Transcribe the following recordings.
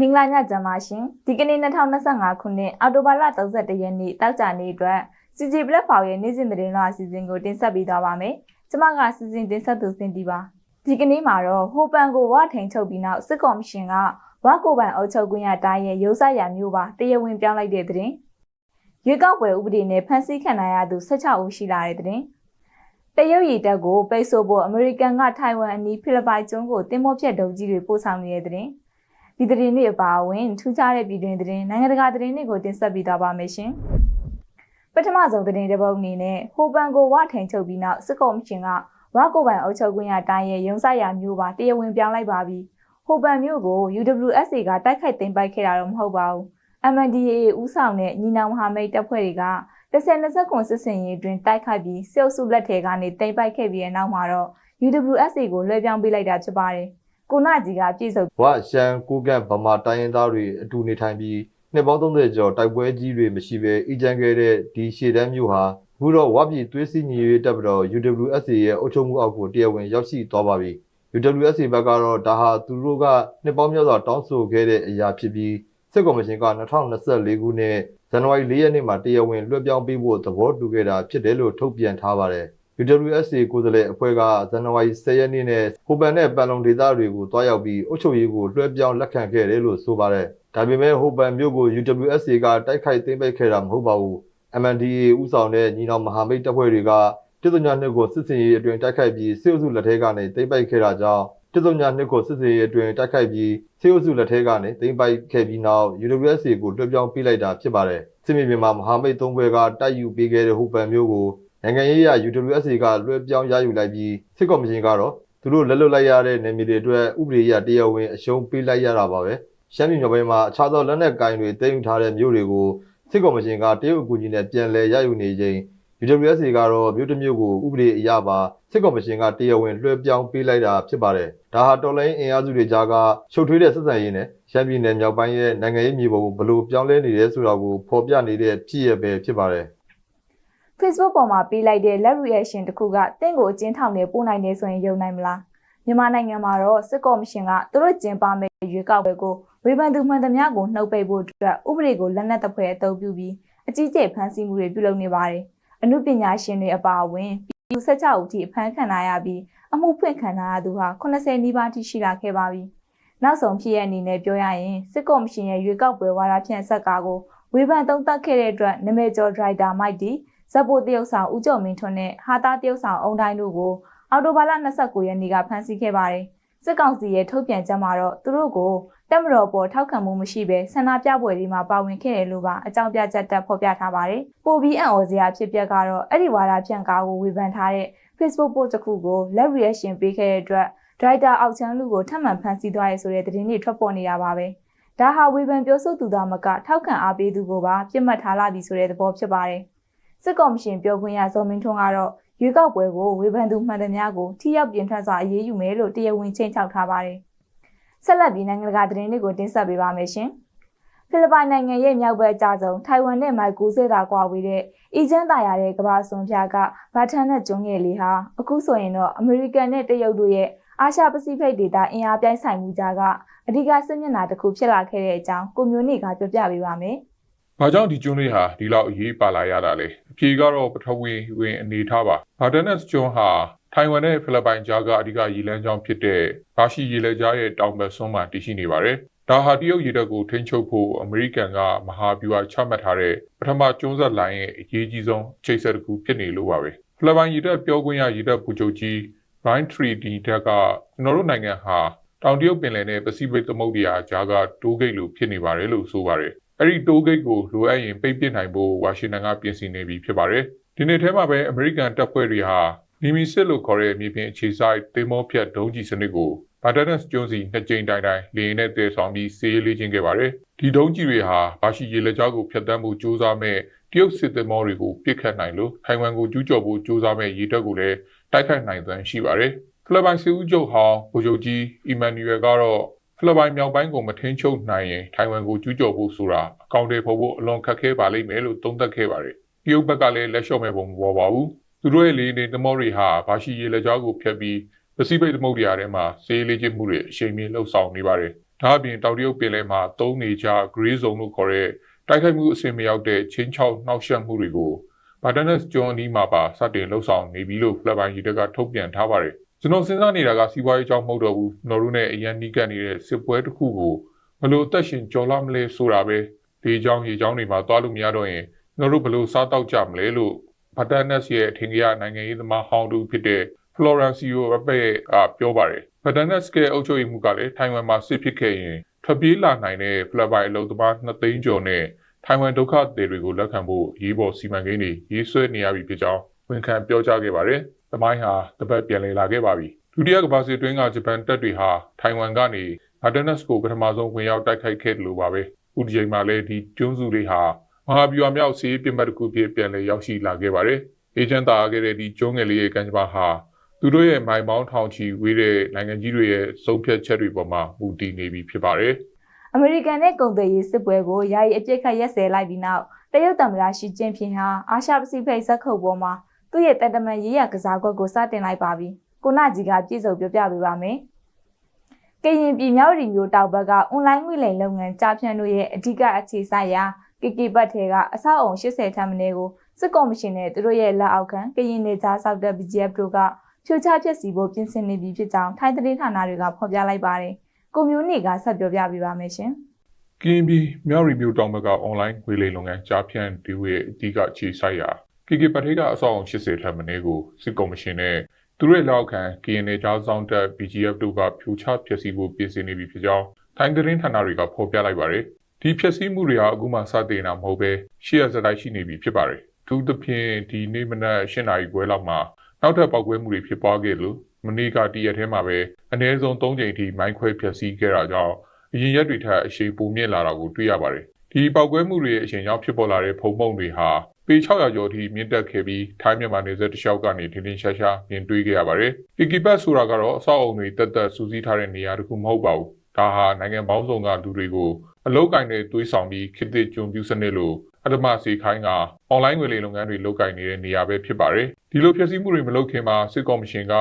မင်္ဂလာညချမ်းပါရှင်ဒီကနေ့2025ခုနှစ်အောက်တိုဘာလ31ရက်နေ့တောက်ကြနေ့အတွက် CJ Platform ရဲ့နေ့စဉ်သတင်းလွှာအစီအစဉ်ကိုတင်ဆက်ပေးသွားပါမယ်ကျွန်မကစီစဉ်တင်ဆက်သူစင်တီပါဒီကနေ့မှာတော့ဟိုပန်ကိုဝထိန်ချုပ်ပြီးနောက်စစ်ကော်မရှင်ကဝကိုပိုင်အုပ်ချုပ်ခွင့်ရတိုင်းရဲ့ရုပ်ဆက်ရမျိုးပါတရားဝင်ပြောင်းလိုက်တဲ့သတင်းရွေးကောက်ပွဲဥပဒေနဲ့ဖန်ဆီးခံရသူ16ဦးရှိလာတဲ့သတင်းတရုတ်ရည်တပ်ကိုပိတ်ဆို့ဖို့အမေရိကန်ကထိုင်ဝမ်အနီးဖိလစ်ပိုင်ကျွန်းကိုတင်မောဖြတ်ဒုံကြီးတွေပို့ဆောင်နေတဲ့သတင်း ဒီသတင်းတွေအပါအဝင်ထူးခြားတဲ့ပြည်တွင်သတင်းနိုင်ငံတကာသတင်းတွေကိုတင်ဆက်ပေးသွားပါမယ်ရှင်ပထမဆုံးသတင်းတစ်ပုဒ်အနေနဲ့ဟိုပန်ကိုဝထိန်ချုပ်ပြီးနောက်စစ်ကော်မရှင်ကဝကိုပိုင်အုပ်ချုပ်ခွင့်ရတိုင်းရဲ့ရုံးဆိုင်ရာမျိုးပါတရားဝင်ပြောင်းလိုက်ပါပြီဟိုပန်မျိုးကို UWSA ကတိုက်ခိုက်သိမ်းပိုက်ခဲ့တာတော့မဟုတ်ပါဘူး MNDAA ဦးဆောင်တဲ့ညီနောင်မဟာမိတ်တပ်ဖွဲ့တွေက10-20ခွန်စစ်စင်ရေးတွင်တိုက်ခိုက်ပြီးစစ်အုပ်စုလက်ထဲကနေတိမ့်ပိုက်ခဲ့ပြီးတဲ့နောက်မှာတော့ UWSA ကိုလွှဲပြောင်းပေးလိုက်တာဖြစ်ပါတယ်။ ကိုနာကြီးကပြည်စုံဝရှမ်းကိုကန့်ဗမာတိုင်းရင်းသားတွေအတူနေထိုင်ပြီးနှစ်ပေါင်း30ကျော်တိုက်ပွဲကြီးတွေမရှိဘဲအီကြံခဲ့တဲ့ဒီရှေတန်းမျိုးဟာအခုတော့ဝပြည်သွေးစည်းညီရေးတပ်မတော် UWSA ရဲ့အုပ်ချုပ်မှုအောက်ကိုတရားဝင်ရောက်ရှိသွားပါပြီ။ UWSA ဘက်ကတော့ဒါဟာသူတို့ကနှစ်ပေါင်းများစွာတောင်းဆိုခဲ့တဲ့အရာဖြစ်ပြီးစစ်ကော်မရှင်က2024ခုနှစ်ဇန်နဝါရီ4ရက်နေ့မှာတရားဝင်လွှဲပြောင်းပေးဖို့သဘောတူခဲ့တာဖြစ်တယ်လို့ထုတ်ပြန်ထားပါတယ်။ UWSA ကိုယ်စားလှယ်အဖွဲ့ကဇန်နဝါရီ10ရက်နေ့နဲ့ဟိုပန်နဲ့ပန်လုံဒေသတွေကိုတွားရောက်ပြီးအုပ်ချုပ်ရေးကိုလွှဲပြောင်းလက်ခံခဲ့တယ်လို့ဆိုပါတယ်။ဒါပေမဲ့ဟိုပန်မြို့ကို UWSA ကတိုက်ခိုက်သိမ်းပိုက်ခဲ့တာမဟုတ်ပါဘူး။ MNDAA ဦးဆောင်တဲ့ညီနောင်မဟာမိတ်တပ်ဖွဲ့တွေကပြည်သူ့ညာနှစ်ကိုစစ်စင်ရေးအတွင်တိုက်ခိုက်ပြီးစစ်အုပ်စုလက်ထဲကနေသိမ်းပိုက်ခဲ့တာကြောင့်ပြည်သူ့ညာနှစ်ကိုစစ်စင်ရေးအတွင်တိုက်ခိုက်ပြီးစစ်အုပ်စုလက်ထဲကနေသိမ်းပိုက်ခဲ့ပြီးနောက် UWSA ကိုလွှဲပြောင်းပေးလိုက်တာဖြစ်ပါတယ်။စစ်မြေပြင်မှာမဟာမိတ်သုံးဘွဲကတိုက်ယူပေးခဲ့တဲ့ဟိုပန်မျိုးကို နိုင်ငံရေးအရ UWSA ကလွှဲပြောင်းရယူလိုက်ပြီးစစ်ကော်မရှင်ကတော့သူတို့လက်လွတ်လိုက်ရတဲ့နယ်မြေတွေအတွက်ဥပဒေအရတရားဝင်အရှုံးပေးလိုက်ရတာပါပဲရှမ်းပြည်မြောက်ပိုင်းမှာအခြားသောလက်နက်ကိုင်တွေတင်ယူထားတဲ့မြို့တွေကိုစစ်ကော်မရှင်ကတရုတ်အကူအညီနဲ့ပြန်လည်ရယူနေချိန် UWSA ကတော့မြို့တစ်မြို့ကိုဥပဒေအရပါစစ်ကော်မရှင်ကတရားဝင်လွှဲပြောင်းပေးလိုက်တာဖြစ်ပါတယ်ဒါဟာတော်လိုင်းအင်အားစုတွေကြားကရှုပ်ထွေးတဲ့ဆက်ဆံရေးနဲ့ရှမ်းပြည်နယ်မြောက်ပိုင်းရဲ့နိုင်ငံရေးမြေပုံကိုဘယ်လိုပြောင်းလဲနေတယ်ဆိုတာကိုဖော်ပြနေတဲ့ဖြစ်ရပဲဖြစ်ပါတယ် Facebook ပေါ်မှာပေးလိုက်တဲ့ let reaction တစ်ခုကတင့်ကိုအကျဉ်းထောင်နေပို့နိုင်နေဆိုရင်ယုံနိုင်မလားမြန်မာနိုင်ငံမှာတော့စစ်ကော်မရှင်ကသူတို့ကျင်းပမဲ့ရွေးကောက်ပွဲကိုဝေဖန်သူမှန်သမျှကိုနှုတ်ပိတ်ဖို့အတွက်ဥပဒေကိုလက်နက်တပွဲအသုံးပြုပြီးအကြီးကျယ်ဖမ်းဆီးမှုတွေပြုလုပ်နေပါတယ်အမှုပညာရှင်တွေအပါအဝင်ပြည်သူ16ဦးထိအဖမ်းခံရပြီးအမှုဖွင့်ခံရသူဟာ80နီးပါးထိရှိလာခဲ့ပါပြီနောက်ဆုံးဖြစ်ရအနေနဲ့ပြောရရင်စစ်ကော်မရှင်ရဲ့ရွေးကောက်ပွဲဝါဒဖြန့်ဆက်ကားကိုဝေဖန်သုံးသပ်ခဲ့တဲ့အတွက်နမေကျော်ဒရိုက်တာမိုက်တီ ဇက်ပိုတရုတ်ဆောင်ဦးကျော်မင်းထွန်းနဲ့ဟာတာတရုတ်ဆောင်အုံတိုင်းတို့ကိုအော်တိုဘာလ29ရက်နေ့ကဖမ်းဆီးခဲ့ပါတယ်။စစ်ကောင်စီရဲ့ထုတ်ပြန်ချက်မှာတော့သူတို့ကိုတက်မတော်ပေါ်ထောက်ခံမှုမရှိဘဲဆန္ဒပြပွဲတွေမှာပါဝင်ခဲ့တယ်လို့ပါအကြောင်းပြချက်တက်ဖော်ပြထားပါတယ်။ပိုပြီးအံ့ဩစရာဖြစ်ပျက်ကတော့အဲ့ဒီဝါဒဖြန့်ကားကိုဝေဖန်ထားတဲ့ Facebook post တစ်ခုကို let reaction ပေးခဲ့တဲ့အတွက်ဒရိုက်တာအောက်ချမ်းလူကိုထပ်မံဖမ်းဆီးသွားရဲဆိုတဲ့သတင်းတွေထွက်ပေါ်နေတာပါပဲ။ဒါဟာဝေဖန်ပြောဆိုသူသားမကထောက်ခံအားပေးသူကိုပါပြစ်မှတ်ထားလာပြီဆိုတဲ့သဘောဖြစ်ပါတယ်။ စစ်ကော်မရှင်ပြောခွင့်ရဇော်မင်းထွန်းကတော့ရွေးကောက်ပွဲကိုဝေဖန်သူမှန်သမျှကိုထိရောက်ပြင်ထွက်စွာအရေးယူမယ်လို့တရားဝင်ချိန်ချောက်ထားပါတယ်။ဆက်လက်ပြီးနိုင်ငံတကာသတင်းတွေကိုတင်ဆက်ပေးပါမယ်ရှင်။ဖိလစ်ပိုင်နိုင်ငံရဲ့မြောက်ဘက်အကျဆုံးထိုင်ဝမ်နဲ့မိုင်90တာကွာဝေးတဲ့အီဂျန်တာရတဲ့ကမ္ဘာစွန်ပြကဘာထန်နဲ့ကျွန်းငယ်လေးဟာအခုဆိုရင်တော့အမေရိကန်နဲ့တရုတ်တို့ရဲ့အာရှပစိဖိတ်ဒေသအင်အားပြိုင်ဆိုင်မှုကြားကအဓိကစစ်မျက်နှာတစ်ခုဖြစ်လာခဲ့တဲ့အကြောင်းကိုမျိုးနေကပြောပြပေးပါမယ်။။ ဘာကြောင့်ဒီကျွန်းလေးဟာဒီလောက်အရေးပါလာရတာလဲ။အဖြေကတော့ပထဝီဝင်အနေထားပါ။ဘာဒနက်ကျွန်းဟာထိုင်ဝမ်နဲ့ဖိလစ်ပိုင်ကြားကအဓိကရေလမ်းကြောင်းဖြစ်တဲ့ဘာရှိရေလက်ကြားရဲ့တောင်ဘက်စွန်းမှာတည်ရှိနေပါတယ်။ဒါဟာတရုတ်ရေတပ်ကိုထိန်းချုပ်ဖို့အမေရိကန်ကမဟာဗျူဟာချမှတ်ထားတဲ့ပထမကျွန်းဆက်လိုင်းရဲ့အရေးကြီးဆုံးချိတ်ဆက်တစ်ခုဖြစ်နေလို့ပါပဲ။ဖိလစ်ပိုင်ရေတပ်ပြောခွင့်ရရေတပ်ပူချုပ်ကြီး Ryan 3D တက်ကကျွန်တော်တို့နိုင်ငံဟာတောင်တရုတ်ပင်လယ်နဲ့ပစိဖိတ်သမုဒ္ဒရာကြားကတိုးဂိတ်လိုဖြစ်နေပါတယ်လို့ဆိုပါတယ်။ အဲ့ဒီ toll gate ကိုလိုအပ်ရင်ပိတ်ပစ်နိုင်ဖို့ဝါရှင်တန်ကပြင်ဆင်နေပြီဖြစ်ပါတယ်ဒီနေ့ထဲမှာပဲအမေရိကန်တပ်ဖွဲ့တွေဟာနီမီစစ်လို့ခေါ်တဲ့မြေပြင်အခြေဆိုင်တင်မောဖြတ်ဒုံးကျည်စနစ်ကိုဘာတန်စ်ကျွန်းစီနှစ်ကြိမ်တိုင်တိုင်လေရင်နဲ့တည်ဆောင်ပြီးစေးလေးချင်းခဲ့ပါတယ်ဒီဒုံးကျည်တွေဟာဘာရှိရေလက်ကြောကိုဖျက်ဆီးမှုစူးစမ်းမဲ့တရုတ်စစ်သည်မောတွေကိုပစ်ခတ်နိုင်လို့ထိုင်ဝမ်ကိုကျူးကျော်ဖို့စူးစမ်းမဲ့ရေတပ်ကိုလည်းတိုက်ခိုက်နိုင်သွမ်းရှိပါတယ်ဖိလစ်ပိုင်စစ်ဦးချုပ်ဟောင်းဗိုလ်ချုပ်ကြီးအီမန်နျူရယ်ကတော့ ဖိလစ်ပိုင်မြောက်ပိုင်းကိုမထိန်းချုပ်နိုင်ရင်ထိုင်ဝမ်ကိုကျူးကျော်ဖို့ဆိုတာအကောင့်တွေဖို့အလွန်ခက်ခဲပါလိမ့်မယ်လို့သုံးသပ်ခဲ့ပါတယ်။တရုတ်ဘက်ကလည်းလက်လျှော့မဲ့ပုံမပေါ်ပါဘူး။သူတို့ရဲ့လေနေသမောတွေဟာဘာရှိရေလက်ကြားကိုဖျက်ပြီးပစိဖိတ်သမုဒ္ဒရာထဲမှာစေးလေးချင်းမှုတွေအရှိန်မြင့်လှုပ်ဆောင်နေပါတယ်ဒါအပြင်တောင်တရုတ်ပင်လယ်မှာသုံးနေကြ gray zone လို့ခေါ်တဲ့တိုက်ခိုက်မှုအဆင့်မရောက်တဲ့ချင်းချောက်နှောက်ယှက်မှုတွေကိုဘာတနက်ကျွန်းအနီးမှာပါစတင်လှုပ်ဆောင်နေပြီလို့ဖလက်ပိုင်းရီတက်ကထုတ်ပြန်ထားပါတယ် ကျွန်တော်စဉ်းစားနေတာကစီးပွားရေးအကြောင်းမဟုတ်တော့ဘူးကျွန်တော်တို့နဲ့အရန်နီးကပ်နေတဲ့စစ်ပွဲတစ်ခုကိုဘယ်လိုအသက်ရှင်ကြော်လာမလဲဆိုတာပဲဒီအကြောင်းရေအကြောင်းတွေမှာသွားလို့မရတော့ရင်ကျွန်တော်တို့ဘယ်လိုစားတောက်ကြမလဲလို့ဘာတနက်ရဲ့အထင်ကြီးနိုင်ငံရေးသမားဟောင်းတူဖြစ်တဲ့ Florencio Rape ကပြောပါတယ်ဘာတနက်ရဲ့အုပ်ချုပ်ရေးမှုကလည်းထိုင်ဝမ်မှာစစ်ဖြစ်ခဲ့ရင်ထွက်ပြေးလာနိုင်တဲ့ဖလက်ပိုင်းအလုပ်သမား2သိန်းကျော်နဲ့ထိုင်ဝမ်ဒုက္ခသည်တွေကိုလက်ခံဖို့ရေးပေါ်စီမံကိန်းတွေရေးဆွဲနေရပြီဖြစ်ကြောင်းဝန်ခံပြောကြားခဲ့ပါတယ်။သ မိုင်းဟာတပတ်ပြန်လည်လာခဲ့ပါပြီ။ဒုတိယကမ္ဘာစစ်တွင်းကဂျပန်တပ်တွေဟာထိုင်ဝမ်ကနေအာတနက်စ်ကိုပထမဆုံးဝင်ရောက်တိုက်ခိုက်ခဲ့တယ်လို့ပါပဲ။ဥဒီချိန်မှာလည်းဒီကျွန်းစုတွေဟာမဟာဗျူဟာမြောက်စီးပြစ်မှတ်တစ်ခုဖြစ်ပြန်လည်ရောက်ရှိလာခဲ့ပါတယ်။အေဂျင့်တာခဲ့တဲ့ဒီကျွန်းငယ်လေးရဲ့ကံကြမ္မာဟာသူတို့ရဲ့မိုင်ပေါင်းထောင်ချီဝေးတဲ့နိုင်ငံကြီးတွေရဲ့ဆုံးဖြတ်ချက်တွေပေါ်မှာမူတည်နေပြီဖြစ်ပါတယ်။အမေရိကန်နဲ့ကုန်သွယ်ရေးစစ်ပွဲကိုယာယီအပြစ်ခတ်ရက်စဲလိုက်ပြီးနောက်တရုတ်သမ္မတရှီကျင်းဖျင်ဟာအာရှပစိဖိတ်ဇက်ခုပ်ပေါ်မှာ သူ့ရဲ့တပ်တမန်ရေးရကစားကွက်ကိုစတင်လိုက်ပါပြီ။ကိုနာကြီးကပြည့်စုံပြောပြပေးပါမယ်။ကရင်ပြည်မြောက်ရီမျိုးတောက်ဘက်ကအွန်လိုင်းငွေလိမ်လုပ်ငန်းကြားဖြန့်တို့ရဲ့အဓိကအခြေစိုက်ရာကီကီဘတ်ထဲကအဆောက်အုံ80ထပ်မင်းကိုစစ်ကော်မရှင်နဲ့သူတို့ရဲ့လက်အောက်ခံကရင်နေကြားဆောက်တဲ့ BGF တို့ကဖြိုချဖျက်ဆီးဖို့ပြင်ဆင်နေပြီဖြစ်ကြောင်းထိုင်းသတင်းဌာနတွေကဖော်ပြလိုက်ပါတယ်။ကိုမျိုးနေကဆက်ပြောပြပေးပါမယ်ရှင်။ကင်းဘီမြောက်ရီမျိုးတောင်ဘက်ကအွန်လိုင်းငွေလိမ်လုပ်ငန်းကြားဖြန့်ဒီဝရဲ့အဓိကခြေဆိုင်ရာ KK ပထေးကအဆောက်အုံ80ထပ်မင်းကိုစစ်ကော်မရှင်နဲ့သူတို့ရဲ့လောက်ခံ KNA ကြားဆောင်တက် BGF တို့ကဖြိုချဖျက်ဆီးဖို့ပြင်ဆင်နေပြီဖြစ်ကြောင်းထိုင်းသတင်းဌာနတွေကဖော်ပြလိုက်ပါတယ်။ဒီဖျက်ဆီးမှုတွေဟာအခုမှစတင်တာမဟုတ်ပဲရှေ့ရစတိုက်ရှိနေပြီဖြစ်ပါတယ်။သူသဖြင့်ဒီနေ့မနက်၈နာရီခွဲလောက်မှာနောက်ထပ်ပောက်ကွဲမှုတွေဖြစ်ပွားခဲ့လို့မနေ့ကတရက်ထဲမှာပဲအနည်းဆုံး၃ချိန်ထိမိုင်းခွဲဖျက်ဆီးခဲ့တာကြောင့်အရင်ရက်တွေထက်အရှိန်ပိုမြင့်လာတာကိုတွေ့ရပါတယ်။ဒီပောက်ကွဲမှုတွေရဲ့အချိန်ကြောင့်ဖြစ်ပေါ်လာတဲ့ဖုံပုံတွေဟာ ပေ600ကျော်ထိမြင့်တက်ခဲ့ပြီးထိုင်းမြန်မာနယ်စပ်တစ်လျှောက်ကနေထင်းထင်းရှားရှားမြင်တွေ့ခဲ့ရပါတယ်။ကီကီပတ်ဆိုတာကတော့အဆောက်အုံတွေတက်တက်စူးစီးထားတဲ့နေရာတစ်ခုမဟုတ်ပါဘူး။ဒါဟာနိုင်ငံပေါင်းစုံကလူတွေကိုအလုတ်ကင်တွေတွေးဆောင်ပြီးခေတ်သစ်ကျွံပြူစနစ်လိုအတ္တမစီခိုင်းကအွန်လိုင်းငွေလိမ်လုပ်ငန်းတွေလုပ်ကိုင်နေတဲ့နေရာပဲဖြစ်ပါတယ်။ဒီလိုဖျက်ဆီးမှုတွေမလုပ်ခင်မှာစစ်ကော်မရှင်က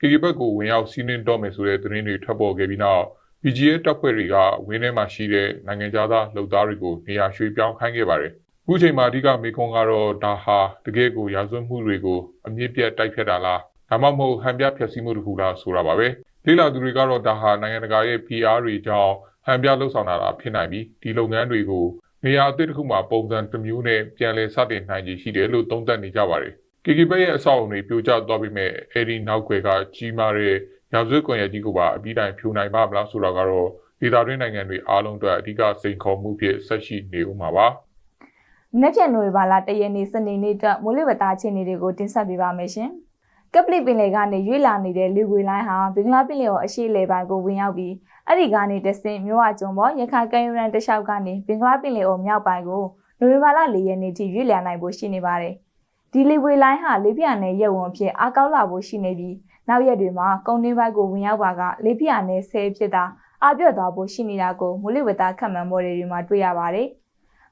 ကီကီဘတ်ကိုဝင်ရောက်စီးနင်းတော့မယ်ဆိုတဲ့သတင်းတွေထွက်ပေါ်ခဲ့ပြီးနောက် BGA တပ်ဖွဲ့တွေကဝင်းထဲမှာရှိတဲ့နိုင်ငံသားလှုပ်သားတွေကိုနေရာရွှေ့ပြောင်းခိုင်းခဲ့ပါတယ်။ အခုချိန်မှာအဓိကမေခွန်ကတော့ဒါဟာတကယ်ကိုရာဇဝတ်မှုတွေကိုအမြင့်ပြတ်တိုက်ဖြတ်တာလားဒါမှမဟုတ်ဟန်ပြဖျက်ဆီးမှုတစ်ခုလားဆိုတာပါပဲ။လေးလာသူတွေကတော့ဒါဟာနိုင်ငံတကာရဲ့ PR တွေကြောင့်ဟန်ပြလှုပ်ဆောင်တာဖြစ်နိုင်ပြီးဒီလုပ်ငန်းတွေကိုနေရာအသစ်တစ်ခုမှာပုံစံတစ်မျိုးနဲ့ပြန်လည်စတင်နိုင်ခြေရှိတယ်လို့သုံးသပ်နေကြပါတယ်။ KK ဘက်ရဲ့အဆောက်အအုံတွေပြိုကျသွားပြီးမဲ့အဲဒီနောက်ွယ်ကကြီးမားတဲ့ရာဇဝတ်ကွန်ရက်ကြီးကိုပါအပြီးတိုင်ဖြိုနိုင်ပါမလားဆိုတာကတော့ဒေသတွင်းနိုင်ငံတွေအားလုံးအတွက်အဓိကစိန်ခေါ်မှုဖြစ်ဆက်ရှိနေဦးမှာပါ။ နက်ဖြန်နိုဝင်ဘာလတရက်နေ့စနေနေ့အတွက်မိုးလေဝသအခြေအနေတွေကိုတင်ဆက်ပေးပါမယ်ရှင်။ကပလီပင်လယ်ကနေရွေ့လာနေတဲ့လေကွေလိုင်းဟာဘင်္ဂလားပင်လယ်ော်အရှေ့လေပိုင်းကိုဝင်ရောက်ပြီးအဲ့ဒီကနေတဆင့်မြို့ဝကျွန်းပေါ်ရခိုင်ကမ်းရိုးတန်းတစ်လျှောက်ကနေဘင်္ဂလားပင်လယ်ော်မြောက်ပိုင်းကိုနိုဝင်ဘာလ၄ရက်နေ့ထိရွေ့လျာနိုင်ဖို့ရှိနေပါတယ်။ဒီလေကွေလိုင်းဟာလေပြင်းနဲ့ရက်ဝန်းဖြစ်အကောက်လာဖို့ရှိနေပြီးနောက်ရက်တွေမှာကုန်းတွင်းဘက်ကိုဝင်ရောက်ပါကလေပြင်းနဲ့ဆဲဖြစ်တာအပြတ်သွားဖို့ရှိနေတာကိုမိုးလေဝသခန့်မှန်းပေါ်တွေမှာတွေ့ရပါတယ်။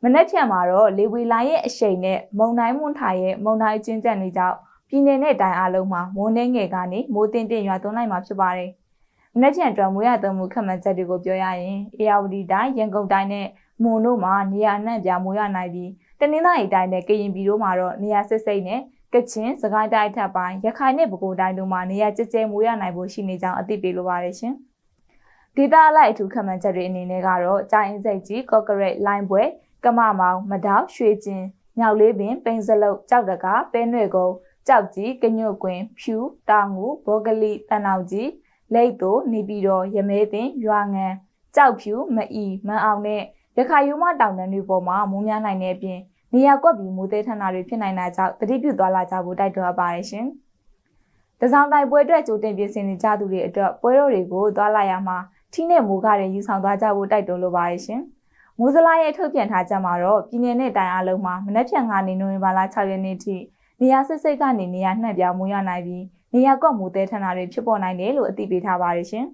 မနက်ဖြန်မှာတော့လေဝေလိုင်းရဲ့အရှိန်နဲ့မုံတိုင်းမွန်ထိုင်ရဲ့မုံတိုင်းကျဉ်ကျက်နေကြောင်းပြည်내နဲ့တိုင်းအလုံးမှာမိုးနှဲငယ်ကနေမိုးတင်တင်ရွာသွန်းလိုက်မှာဖြစ်ပါတယ်။မနက်ဖြန်အတွက်မိုးရသွန်းမှုခန့်မှန်းချက်တွေကိုပြောရရင်အေယာဝတီတိုင်းရန်ကုန်တိုင်းနဲ့မွန်တို့မှာနေရာအနှံ့ပြမိုးရနိုင်ပြီးတနင်္သာရီတိုင်းနဲ့ကရင်ပြည်တို့မှာတော့နေရာစစ်စိတ်နဲ့ကချင်စကိုင်းတိုင်းထပ်ပိုင်းရခိုင်နဲ့ပဲခူးတိုင်းတို့မှာနေရာကျကျဲမိုးရနိုင်ဖို့ရှိနေကြောင်းအသိပေးလိုပါတယ်ရှင်။ဒေသအလိုက်အထူးခန့်မှန်းချက်တွေအနေနဲ့ကတော့ကြာအင်းစိတ်ကြီးကော့ကရိတ်လိုင်းပွဲ ကမမောင်မတောက်ရွှေကျင်ညောက်လေးပင်ပိန်စလုတ်ကြောက်တကာပဲနွဲ့ကုန်းကြောက်ကြီးကညွတ်ကွင်ဖြူတောင်ငူဘောဂလီတန်အောင်ကြီးလိတ်တိုနေပြည်တော်ရမဲတင်ရွာငံကြောက်ဖြူမအီမန်အောင်နဲ့ရခိုင်ရိုးမတောင်တန်းတွေပေါ်မှာမိုးများနိုင်တဲ့အပြင်နေရာကွက်ပြီးမိုးသေးထန်တာတွေဖြစ်နိုင်တာကြောင့်တတိပြုသွားလာကြဖို့တိုက်တွန်းပါရရှင်။တစောင်းတိုင်ပွဲအတွက်ကြိုတင်ပြင်ဆင်နေကြသူတွေအတွက်ပွဲတော်တွေကိုသွားလာရမှာထိနဲ့မိုးကားတွေယူဆောင်သွားကြဖို့တိုက်တွန်းလိုပါရရှင်။ မိုးစလာရဲ့ထုတ်ပြန်ထားချက်မှာတော့ပြည်내နဲ့တိုင်းအလုံးမှာမနက်ဖြန်ကနေနိုဝင်ဘာလ6ရက်နေ့ထိနေရာစစ်စိတ်ကနေနေရာနှံ့ပြမိုးရနိုင်ပြီးနေရာကွက်မိုးသေးထန်တာတွေဖြစ်ပေါ်နိုင်တယ်လို့အသိပေးထားပါရရှင်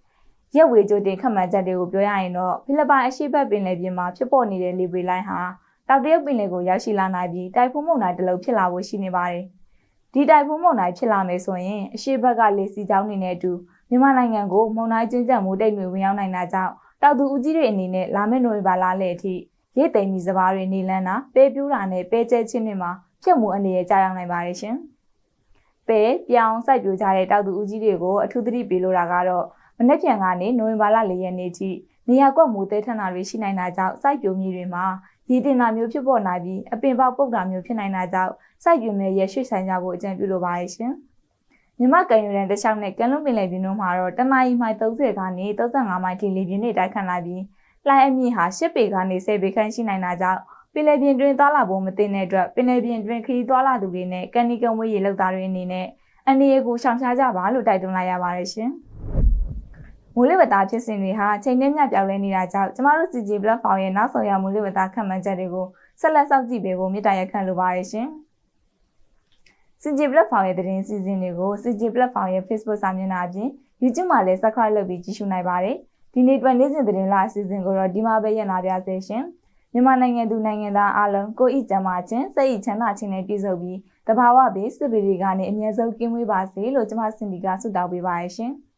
။ရက်ဝေကြိုတင်ခန့်မှန်းချက်တွေကိုပြောရရင်တော့ဖိလစ်ပိုင်အရှေ့ဘက်ပင်လယ်ပြင်မှာဖြစ်ပေါ်နေတဲ့လေပွေလိုင်းဟာတောက်တရုတ်ပင်လယ်ကိုရောက်ရှိလာနိုင်ပြီးတိုင်ဖုန်းမုန်တိုင်းတစ်လုံးဖြစ်လာဖို့ရှိနေပါတယ်။ဒီတိုင်ဖုန်းမုန်တိုင်းဖြစ်လာမယ်ဆိုရင်အရှေ့ဘက်ကလေစီချောင်းနေတဲ့အတူနမြန်မာနိုင်ငံကိုမုံတိုင်းကျဉ်းကျပ်မှုတိတ်တွေဝင်ရောက်နိုင်တာကြောင့် တောက်သူဦးကြီးတွေအနေနဲ့လာမယ့်နိုဝင်ဘာလလယ်အထိရိတ်သိမ်းပြီးစပားတွေနေလန်းတာပဲပြူးတာနဲ့ပဲကျဲချင်းတွေမှာဖြစ်မှုအနေနဲ့ကြာရောက်နိုင်ပါတယ်ရှင်။ပဲပြောင်းစိုက်ပျိုးကြတဲ့တောက်သူဦးကြီးတွေကိုအထူးသတိပေးလိုတာကတော့မနေ့ပြန်ကနေနိုဝင်ဘာလ၄ရက်နေ့ထိနေရာကွက်မူသေးထန်တာတွေရှိနိုင်တာကြောင့်စိုက်ပျိုးမြေတွေမှာရည်တင်တာမျိုးဖြစ်ပေါ်နိုင်ပြီးအပင်ပေါက်ပုတ်တာမျိုးဖြစ်နိုင်တာကြောင့်စိုက်ပျိုးမြေရဲ့ရွှေ့ဆိုင်ကြဖို့အကြံပြုလိုပါတယ်ရှင်။ မြမကန်ယူရန်တစ်ချောင်းနဲ့ကန်လုံးပင်လယ်ပြင်တို့မှာတော့တနအီမိုင်30ကနေ35မိုင်ထိလေပြင်းတွေတိုက်ခတ်လာပြီးလှိုင်းအမြင့်ဟာ10ပေကနေ10ပေခန့်ရှိနိုင်တာကြောင့်ပင်လယ်ပြင်တွင်သွားလာဖို့မတင်တဲ့အတွက်ပင်လယ်ပြင်တွင်ခရီးသွားလာသူတွေနဲ့ကန်နီကန်ဝေးရေလောက်သားတွေအနေနဲ့အန်ဒီယေကိုရှောင်ရှားကြပါလို့တိုက်တွန်းလိုက်ရပါတယ်ရှင်။မိုးလေဝသဖြစ်စဉ်တွေဟာချိန်နဲ့မျှပြောင်းလဲနေတာကြောင့်ကျမတို့ CG platform ရဲ့နောက်ဆုံးရမိုးလေဝသခန့်မှန်းချက်တွေကိုဆက်လက်စောင့်ကြည့်ပေးဖို့မြစ်တာရက်ခံလိုပါတယ်ရှင်။ CG platform ရဲ့သတင်းစီစဉ်တွေကို CG platform ရဲ့ Facebook စာမျက်နှာအပြင် YouTube မှာလည်း Subscribe လုပ်ပြီးကြည့်ရှုနိုင်ပါတယ်။ဒီနေ့အတွက်နေ့စဉ်သတင်းလာအစီအစဉ်ကိုတော့ဒီမှာပဲရနာပြစေရှင်။မြန်မာနိုင်ငံသူနိုင်ငံသားအားလုံးကိုယ့်ဤကျမ်းမာခြင်းစိတ်ဤချမ်းသာခြင်းနဲ့ပြည့်စုံပြီးတဘာဝဘေးစစ်ဘေးတွေကနေအမြဲဆုံးကင်းဝေးပါစေလို့ကျွန်မစင်ဒီကဆုတောင်းပေးပါရရှင်။